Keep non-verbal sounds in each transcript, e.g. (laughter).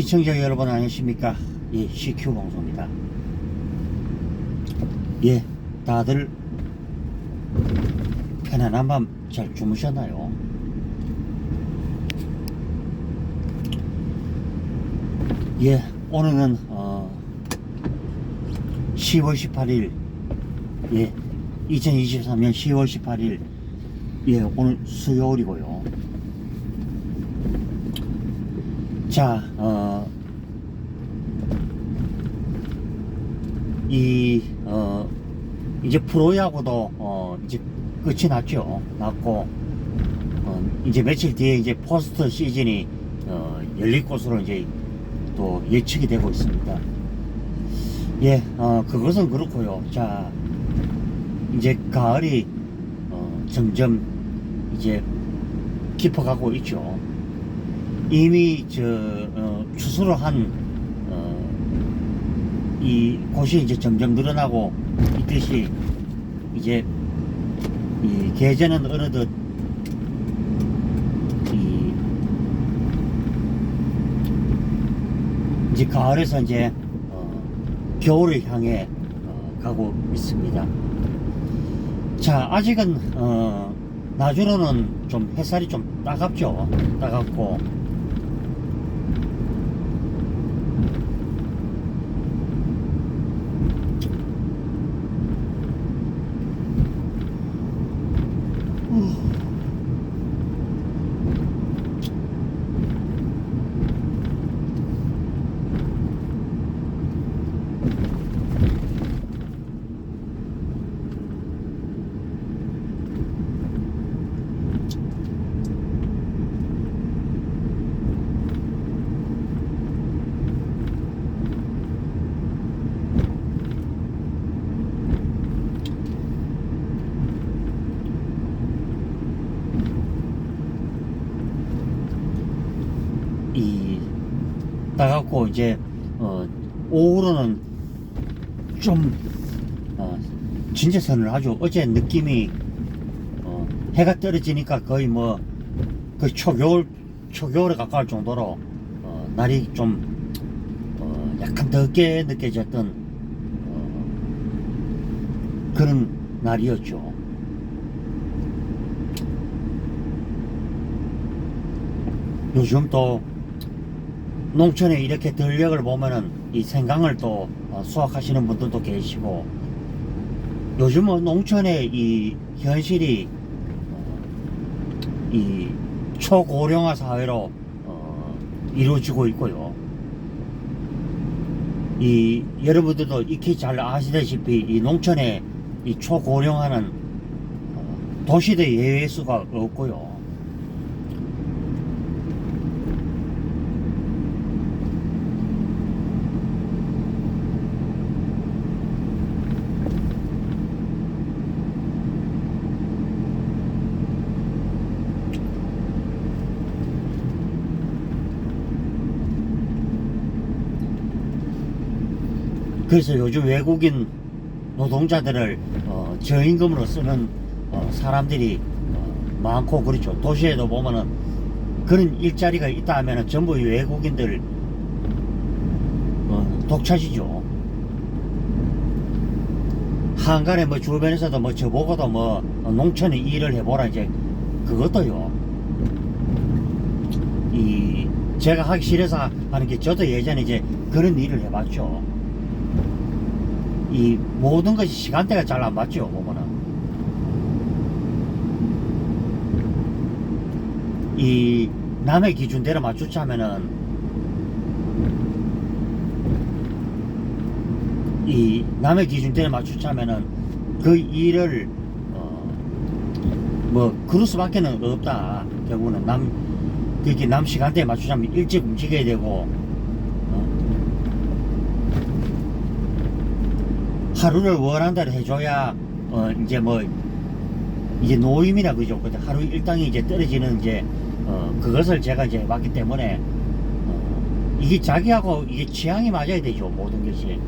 시청자 여러분 안녕하십니까? 예 CQ 방송입니다. 예 다들 편안한 밤 잘 주무셨나요? 예 오늘은 어 10월 18일 예 2023년 10월 18일 예 오늘 수요일이고요. 자, 어, 이, 어, 이제 프로야구도, 어, 이제 끝이 났죠. 났고, 어, 이제 며칠 뒤에 이제 포스트 시즌이, 어, 열릴 것으로 이제 또 예측이 되고 있습니다. 예, 어, 그것은 그렇고요. 자, 이제 가을이, 어, 점점 이제 깊어가고 있죠. 이미 저 어, 추수를 한 어, 이 곳이 이제 점점 늘어나고 있듯이 이제 이 계절은 어느덧 이 이제 가을에서 이제 어, 겨울을 향해 어, 가고 있습니다. 자 아직은 어, 나주로는 좀 햇살이 좀 따갑죠. 따갑고 이 이제 어 오후로는 좀 어, 진짜선을 아주 어제 느낌이 어, 해가 떨어지니까 거의 뭐그 초겨울 초겨울에 가까울 정도로 어, 날이 좀 어, 약간 덥게 느껴졌던 어, 그런 날이었죠. 요즘 또 농촌에 이렇게 들녘을 보면은 이 생강을 또 어, 수확하시는 분들도 계시고 요즘은 농촌의 이 현실이 어, 이 초고령화 사회로 어, 이루어지고 있고요. 이 여러분들도 익히 잘 아시다시피 이 농촌의 이 초고령화는 어, 도시도 예외 수가 없고요. 그래서 요즘 외국인 노동자들을 어, 저임금으로 쓰는 어, 사람들이 어, 많고 그렇죠. 도시에도 보면은 그런 일자리가 있다 하면은 전부 이 외국인들 어, 독차지죠. 한간에 뭐 주변에서도 뭐 저보고도 뭐 어, 농촌에 일을 해보라 이제 그것도요. 이 제가 하기 싫어서 하는 게 저도 예전에 이제 그런 일을 해봤죠. 이 모든 것이 시간대가 잘 안 맞죠 보면은. 이 남의 기준대로 맞추자면은 이 남의 기준대로 맞추자면은 그 일을 어뭐 그럴 수밖에는 없다. 결국은 남 그렇게 남 시간대에 맞추자면 일찍 움직여야 되고 하루를 원한 대로 해줘야 어 이제 뭐 이제 노임이라 그죠. 근데 하루 일당이 이제 떨어지는 이제 어 그것을 제가 이제 봤기 때문에 어 이게 자기하고 이게 취향이 맞아야 되죠. 모든 것이.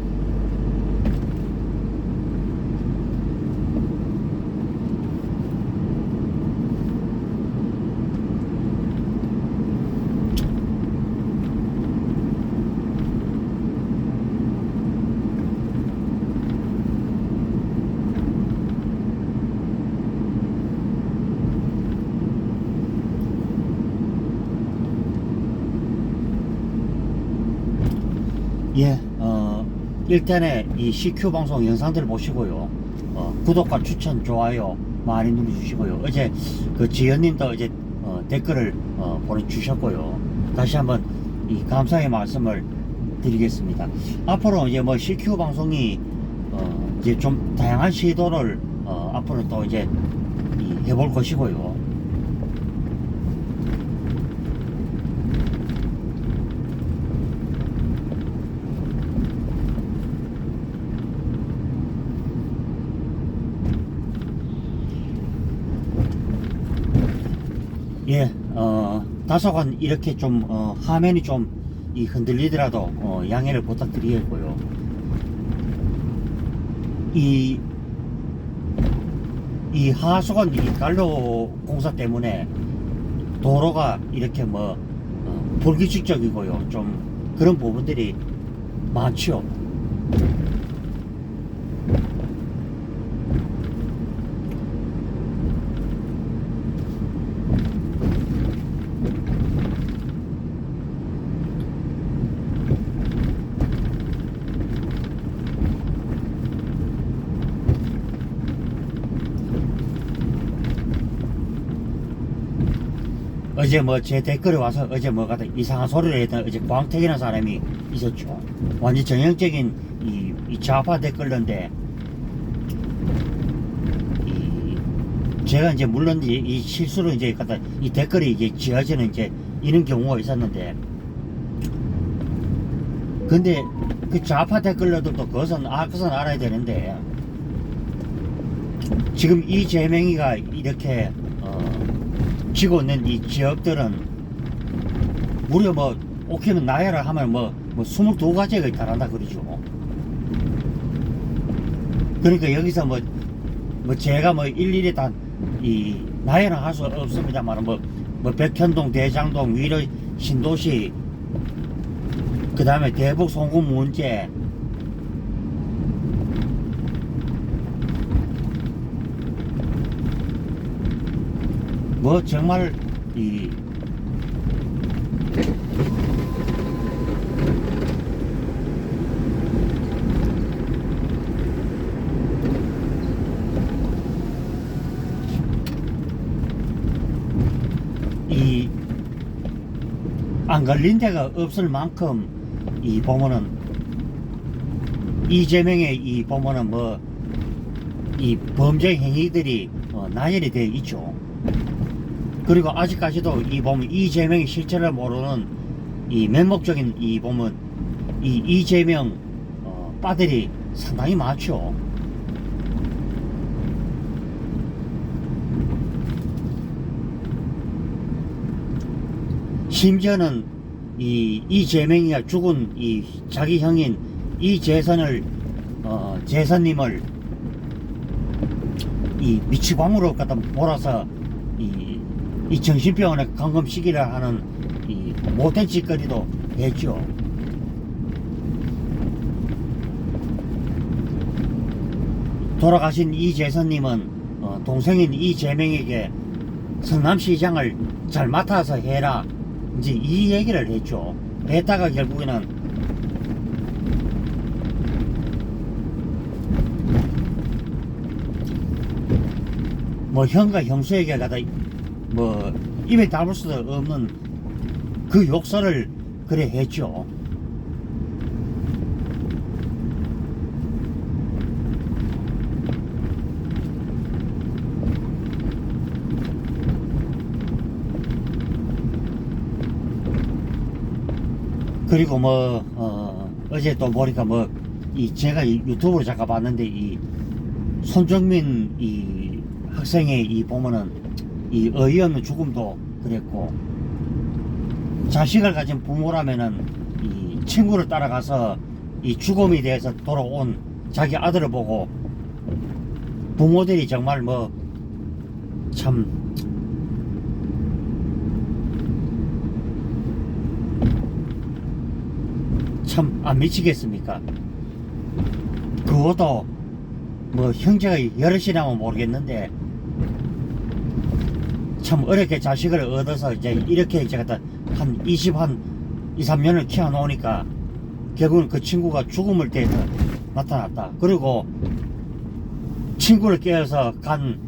예, 어, 일단에 이 CQ 방송 영상들 보시고요. 어, 구독과 추천, 좋아요 많이 눌러주시고요. 어제 그 지연님도 어제 어, 댓글을 어, 보내주셨고요. 다시 한번 이 감사의 말씀을 드리겠습니다. 앞으로 이제 뭐 CQ 방송이 어, 이제 좀 다양한 시도를 어, 앞으로 또 이제 이 해볼 것이고요. 예, 어, 다소간 이렇게 좀, 어, 화면이 좀, 이 흔들리더라도, 어, 양해를 부탁드리겠고요. 이, 이 하수관 이 갈로 공사 때문에 도로가 이렇게 뭐, 어, 불규칙적이고요. 좀, 그런 부분들이 많죠. 어제 뭐 제 댓글에 와서 어제 뭐가 이상한 소리를 했던 어제 광택이라는 사람이 있었죠. 완전 전형적인 이, 이 좌파 댓글인데 이 제가 이제 물론 이, 이 실수로 이제 갖다 이 댓글이 이제 지어지는 이제 이런 경우가 있었는데 근데 그 좌파 댓글러들도 그것은 아 그것은 알아야 되는데 지금 이 제명이가 이렇게 어, 지고 있는 이 지역들은 무려 뭐 오키는 나열을 하면 뭐, 뭐 22가지가 달한다 그러죠. 그러니까 여기서 뭐, 뭐 제가 뭐 일일이 다 이 나열은 할 수 없습니다만 뭐, 뭐 백현동, 대장동, 위로 신도시, 그 다음에 대북 송금 문제, 뭐 정말 이 이, 안 걸린 데가 없을 만큼, 이 보면은, 이재명의 이 보면은 뭐, 이 범죄 행위들이 어, 나열이 되어 있죠. 그리고 아직까지도 이 보면 이재명의 실체를 모르는 이 맹목적인 이 보면 이 이재명 어, 빠들이 상당히 많죠. 심지어는 이 이재명이가 죽은 이 자기 형인 이재선을 어, 재선님을 이 미치광으로 갖다 몰아서 이, 이 정신병원에 감금시키려 하는 이 못된 짓거리도 했죠. 돌아가신 이재선님은 어, 동생인 이재명에게 성남시장을 잘 맡아서 해라. 이제 이 얘기를 했죠. 했다가 결국에는 뭐 형과 형수에게 가다 뭐 입에 담을 수도 없는 그 욕설을 그래 했죠. 그리고 뭐 어, 어제 또 보니까 뭐 이 제가 이 유튜브로 잠깐 봤는데 이 손정민 이 학생의 이 보면은 이 어이없는 죽음도 그랬고 자식을 가진 부모라면은 이 친구를 따라가서 이 죽음에 대해서 돌아온 자기 아들을 보고 부모들이 정말 뭐 참 참 안 미치겠습니까? 그것도 뭐 형제가 여럿이라면 모르겠는데 참 어렵게 자식을 얻어서 이제 이렇게 제가 한 20, 한 2, 3년을 키워놓으니까 결국은 그 친구가 죽음을 때에서 나타났다. 그리고 친구를 깨어서 간,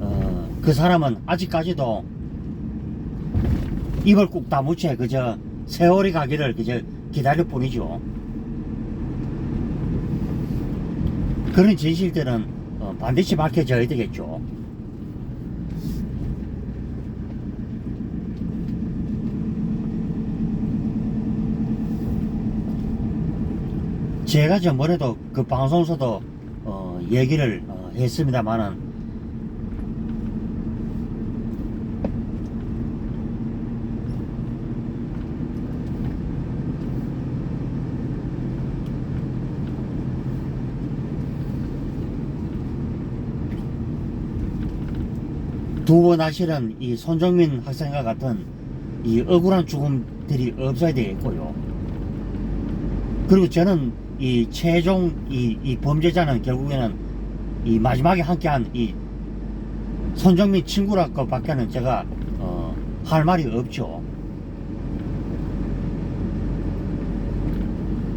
어, 그 사람은 아직까지도 입을 꾹 다무채 그저 세월이 가기를 그저 기다릴 뿐이죠. 그런 진실들은 어, 반드시 밝혀져야 되겠죠. 제가 전번에도 그 방송에서도 어, 얘기를 어, 했습니다만은 두 번 하시는 이 손정민 학생과 같은 이 억울한 죽음들이 없어야 되겠고요. 그리고 저는 이 최종 이, 이 범죄자는 결국에는 이 마지막에 함께한 이 손정민 친구라 것 밖에는 제가 어, 할 말이 없죠.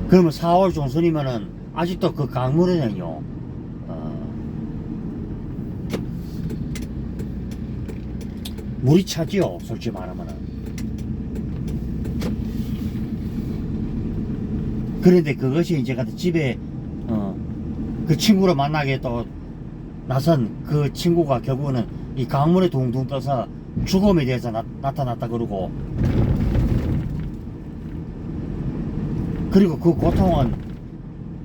그러면 4월 중순이면은 아직도 그 강물에는요, 어, 물이 차지요, 솔직히 말하면은. 그런데 그것이 이제 가서 집에 어, 그 친구를 만나게 또 나선 그 친구가 결국은 이 강물에 둥둥 떠서 죽음에 대해서 나, 나타났다 그러고 그리고 그 고통은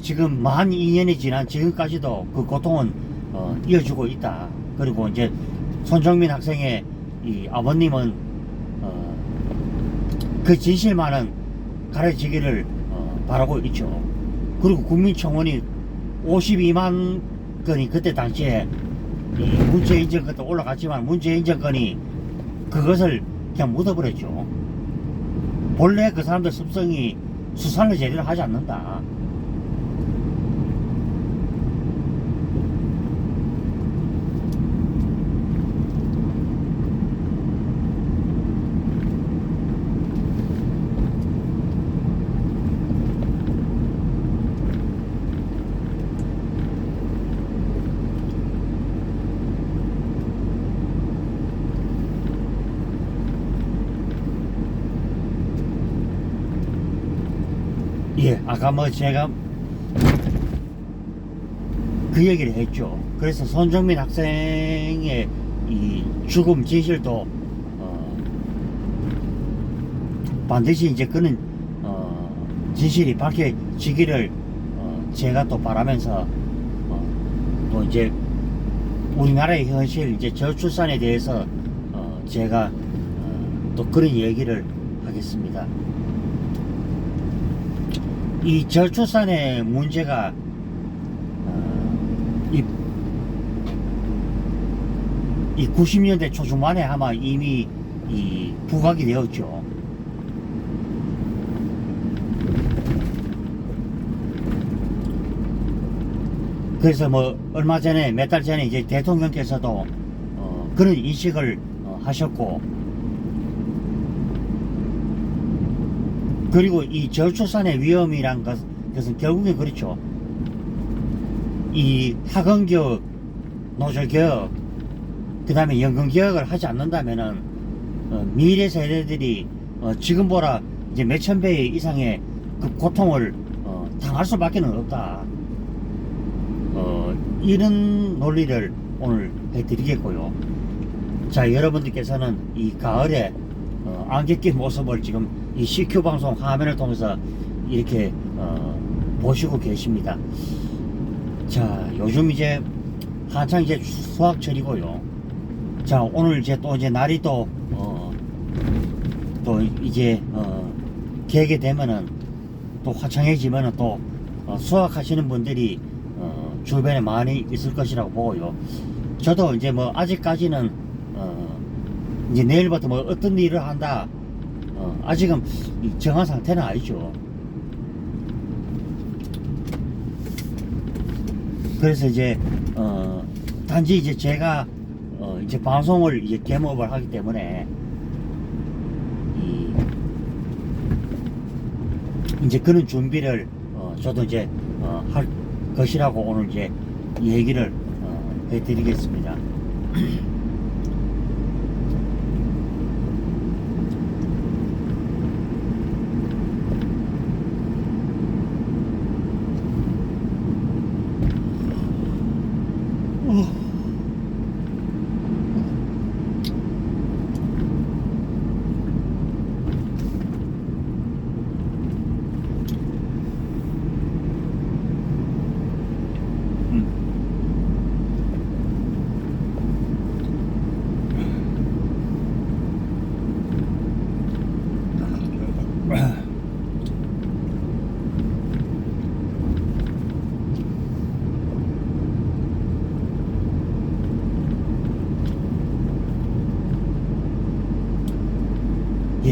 지금 만 2년이 지난 지금까지도 그 고통은 어, 이어지고 있다. 그리고 이제 손정민 학생의 이 아버님은 어, 그 진실만은 가려지기를 어, 바라고 있죠. 그리고 국민청원이 52만 건이 그때 당시에 인정 것도 올라갔지만 문제 인정 건이 그것을 그냥 묻어버렸죠. 본래 그 사람들 습성이 수사를 제대로 하지 않는다. 예, 아까 뭐 제가 그 얘기를 했죠. 그래서 손정민 학생의 이 죽음 진실도 어, 반드시 이제 그는 어, 진실이 밝혀지기를 어, 제가 또 바라면서 어, 또 이제 우리나라의 현실 이제 저출산에 대해서 어, 제가 어, 또 그런 얘기를 하겠습니다. 이 저출산의 문제가 어, 이, 이 90년대 초중반에 아마 이미 이 부각이 되었죠. 그래서 뭐 얼마 전에 몇 달 전에 이제 대통령께서도 어, 그런 인식을 어, 하셨고 그리고 이 저출산의 위험이란 것, 것은 결국에 그렇죠. 이 학원교육, 노조교육, 그 다음에 연금교육을 하지 않는다면은, 어, 미래 세대들이, 어, 지금보다 이제 몇천 배 이상의 그 고통을, 어, 당할 수밖에 는 없다. 어, 이런 논리를 오늘 해드리겠고요. 자, 여러분들께서는 이 가을에, 어, 안개 낀 모습을 지금 이 CQ 방송 화면을 통해서 이렇게 어, 보시고 계십니다. 자, 요즘 이제 한창 이제 수학철이고요. 자, 오늘 이제 또 이제 날이 또, 어, 또 이제, 어, 계게 되면은 또 화창해지면은 또 어, 수학하시는 분들이 어, 주변에 많이 있을 것이라고 보고요. 저도 이제 뭐 아직까지는 어, 이제 내일부터 뭐 어떤 일을 한다 어, 아직은 이 정한 상태는 아니죠. 그래서 이제 어, 단지 이제 제가 어, 이제 방송을 이제 개업을 하기 때문에 이 이제 그런 준비를 어, 저도 이제 어, 할 것이라고 오늘 이제 얘기를 어, 해드리겠습니다. (clears throat)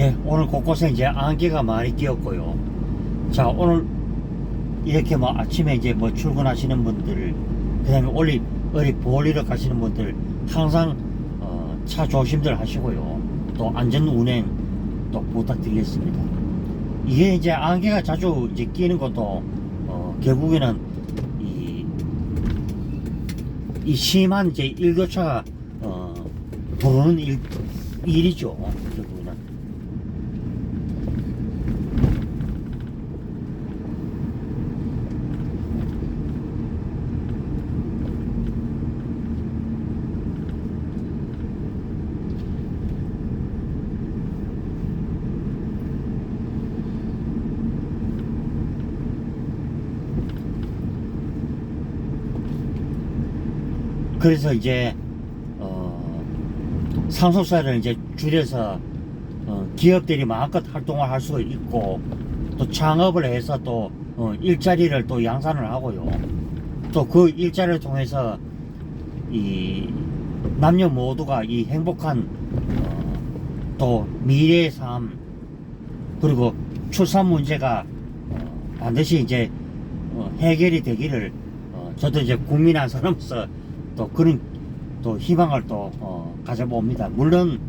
예, 오늘 곳곳에 이제 안개가 많이 끼었고요. 자, 오늘 이렇게 뭐 아침에 이제 뭐 출근하시는 분들, 그 다음에 어디, 어디 볼일을 가시는 분들, 항상, 어, 차 조심들 하시고요. 또 안전 운행 또 부탁드리겠습니다. 이게 이제 안개가 자주 이제 끼는 것도, 어, 결국에는 이, 이 심한 이제 일교차가, 어, 도는 일, 일이죠. 결국에는. 그래서 이제 어, 상속세를 이제 줄여서 어, 기업들이 마음껏 활동을 할 수가 있고 또 창업을 해서 또 어, 일자리를 또 양산을 하고요. 또 그 일자리를 통해서 이 남녀 모두가 이 행복한 어, 또 미래의 삶 그리고 출산 문제가 어, 반드시 이제 어, 해결이 되기를 어, 저도 이제 국민 한 사람으로서 또 그런 또 희망을 또 어, 가져봅니다. 물론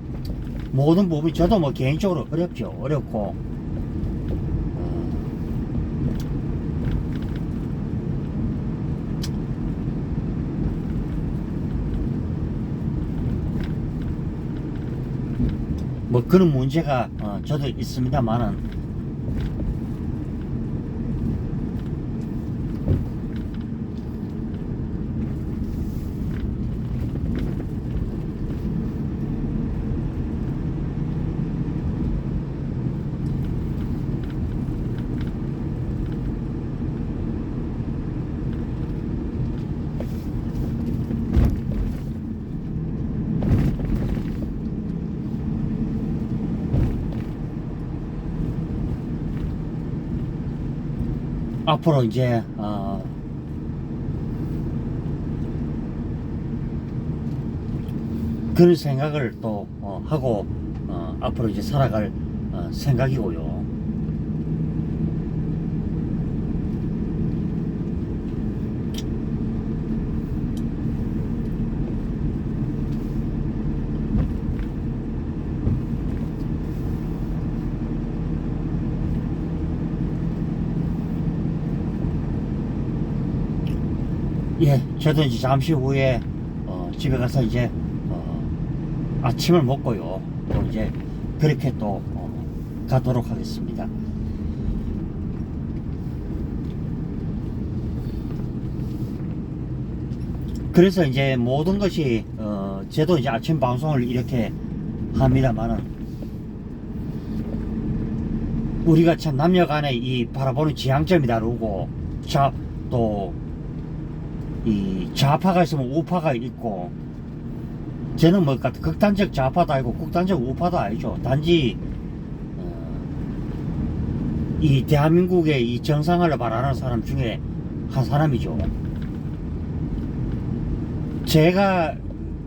모든 부분이 저도 뭐 개인적으로 어렵죠. 어렵고 어, 뭐 그런 문제가 어, 저도 있습니다만은 앞으로 이제 어, 그런 생각을 또 어, 하고 어, 앞으로 이제 살아갈 어, 생각이고요. 예, 저도 이제 잠시 후에 어, 집에 가서 이제 어, 아침을 먹고요. 또 이제 그렇게 또 어, 가도록 하겠습니다. 그래서 이제 모든 것이 어, 저도 이제 아침 방송을 이렇게 합니다만은 우리가 참 남녀간의 이 바라보는 지향점이 다르고 자또 이 좌파가 있으면 우파가 있고 저는 뭐 극단적 좌파도 아니고 극단적 우파도 아니죠. 단지 어, 이 대한민국의 이 정상화를 바라는 사람 중에 한 사람이죠. 제가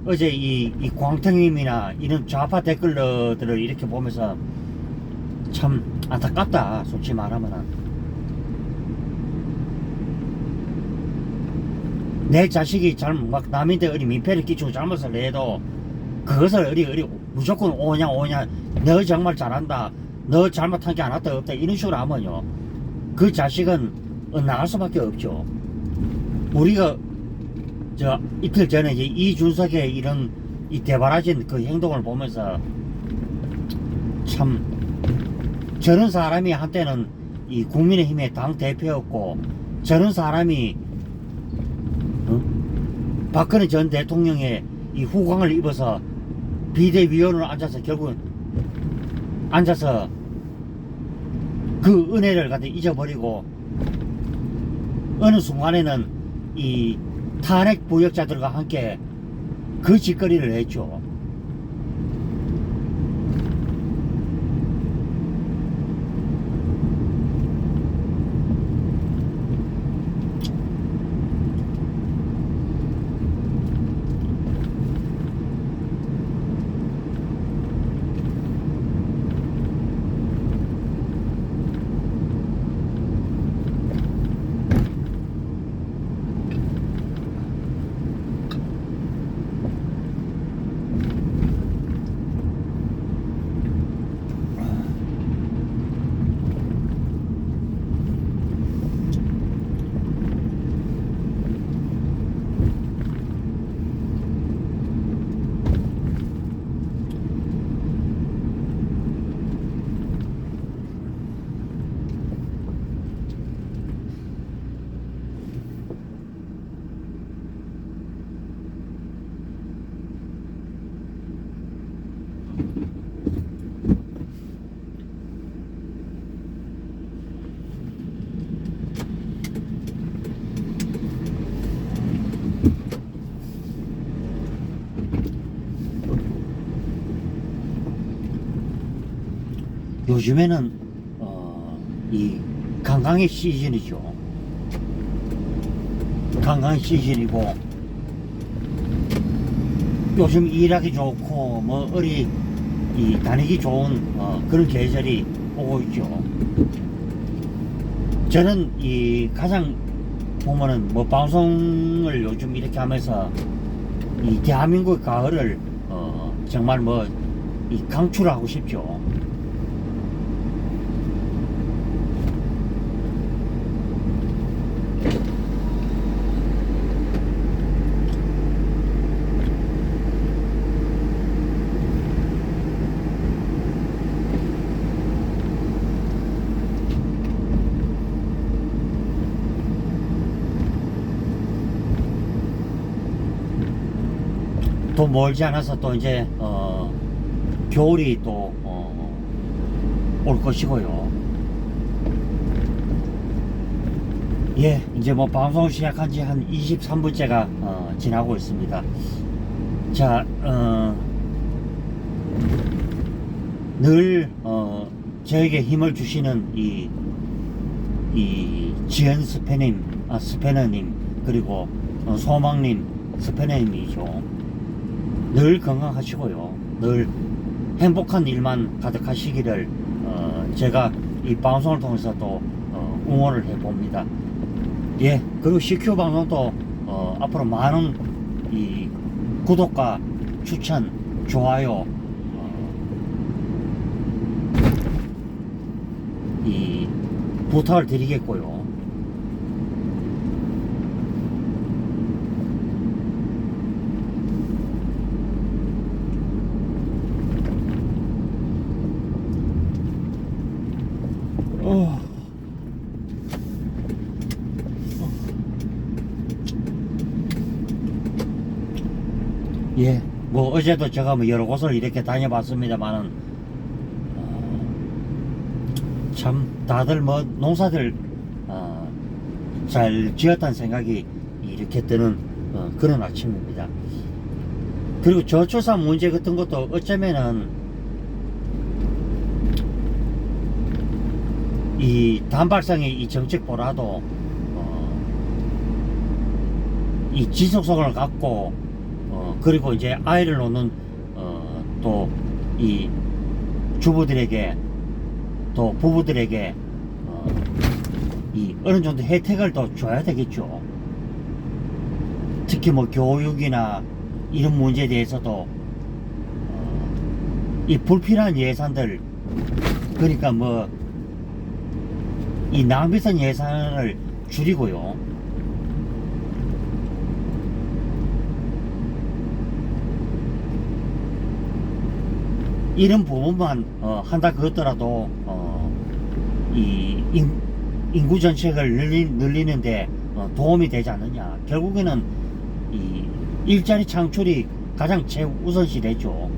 어제 이, 이 광택님이나 이런 좌파 댓글들을 이렇게 보면서 참 안타깝다 솔직히 말하면은 내 자식이 잘못 막 남인데 어디 민폐를 끼치고 잘못을 해도 그것을 어디 어디 무조건 오냐 오냐 너 정말 잘한다 너 잘못한 게 하나도 없다 이런 식으로 하면요 그 자식은 어, 나갈 수밖에 없죠. 우리가 저 이틀 전에 이제 이준석의 이런 이 대바라진 그 행동을 보면서 참 저런 사람이 한때는 이 국민의힘의 당 대표였고 저런 사람이 어? 박근혜 전 대통령의 이 후광을 입어서 비대위원으로 앉아서 결국은 앉아서 그 은혜를 갖다 잊어버리고 어느 순간에는 이 탄핵 부역자들과 함께 그 짓거리를 했죠. 요즘에는 어, 이 관광의 시즌이죠. 관광 시즌이고 요즘 일하기 좋고 뭐 어리 이 다니기 좋은 어, 그런 계절이 오고 있죠. 저는 이 가장 보면은 뭐 방송을 요즘 이렇게 하면서 이 대한민국 가을을 어, 정말 뭐 이 강추하고 싶죠. 또 멀지 않아서 또 이제 어, 겨울이 또 어, 올 것이고요. 예, 이제 뭐 방송 시작한 지 한 23분째가 어, 지나고 있습니다. 자, 어, 늘 어, 저에게 힘을 주시는 이, 이 지연 스페님, 아, 스페너님 그리고 어, 소망님 스페너님이죠. 늘 건강하시고요. 늘 행복한 일만 가득하시기를 어, 제가 이 방송을 통해서 또 어, 응원을 해봅니다. 예, 그리고 CQ 방송도 어, 앞으로 많은 이 구독과 추천, 좋아요, 어, 이 부탁을 드리겠고요. 어. 예, 뭐 어제도 제가 뭐 여러 곳을 이렇게 다녀봤습니다만은 어, 참 다들 뭐 농사들 어, 잘 지었다는 생각이 이렇게 드는 어, 그런 아침입니다. 그리고 저출산 문제 같은 것도 어쩌면은 이 단발성의 이 정책보다도 어, 이 지속성을 갖고 어, 그리고 이제 아이를 놓는 어, 또이 주부들에게 또 부부들에게 어, 이 어느 정도 혜택을 더 줘야 되겠죠. 특히 뭐 교육이나 이런 문제에 대해서도 어, 이 불필요한 예산들 그러니까 뭐 이 낭비성 예산을 줄이고요. 이런 부분만 어, 한다 그렇더라도 어, 이 인, 인구 정책을 늘리, 늘리는데 어, 도움이 되지 않느냐. 결국에는 이 일자리 창출이 가장 최우선시 되죠.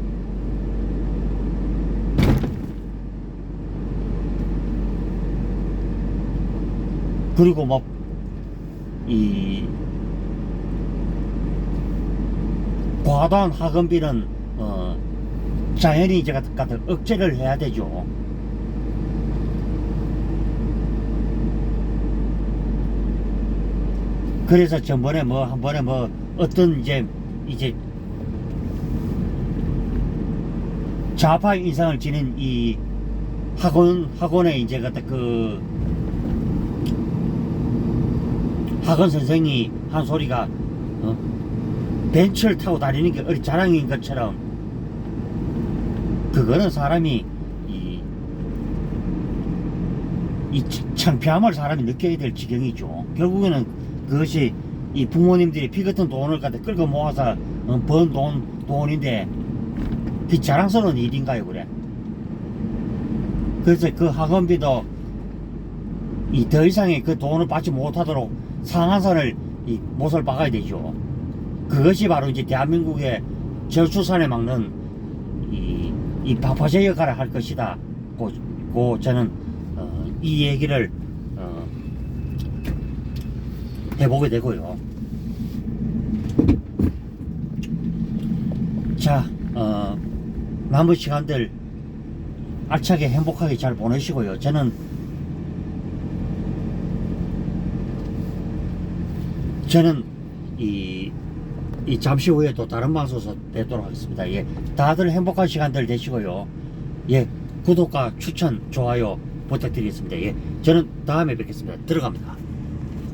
그리고 뭐, 이, 과도한 학원비는, 어, 자연히 이제 같은, 억제를 해야 되죠. 그래서 전번에 뭐, 한 번에 뭐, 어떤 이제, 이제, 좌파 인상을 지닌 이 학원, 학원에 이제 그, 학원 선생이 한 소리가 어? 벤츠를 타고 다니는 게 어리 자랑인 것처럼 그거는 사람이 이, 이 치- 창피함을 사람이 느껴야 될 지경이죠. 결국에는 그것이 이 부모님들이 피 같은 돈을 갖다 끌고 모아서 어, 번 돈, 돈인데 그 자랑스러운 일인가요, 그래? 그래서 그 학원비도 이 더 이상의 그 돈을 받지 못하도록 상한선을 이 못을 박아야 되죠. 그것이 바로 이제 대한민국의 저출산에 막는 이, 이 방파제 역할을 할 것이다. 고, 고 저는 어, 이 얘기를 어, 해보게 되고요. 자, 어, 남은 시간들 알차게 행복하게 잘 보내시고요. 저는 저는 이, 이 잠시 후에 또 다른 방송에서 뵙도록 하겠습니다. 예, 다들 행복한 시간들 되시고요. 예, 구독과 추천, 좋아요 부탁드리겠습니다. 예, 저는 다음에 뵙겠습니다. 들어갑니다.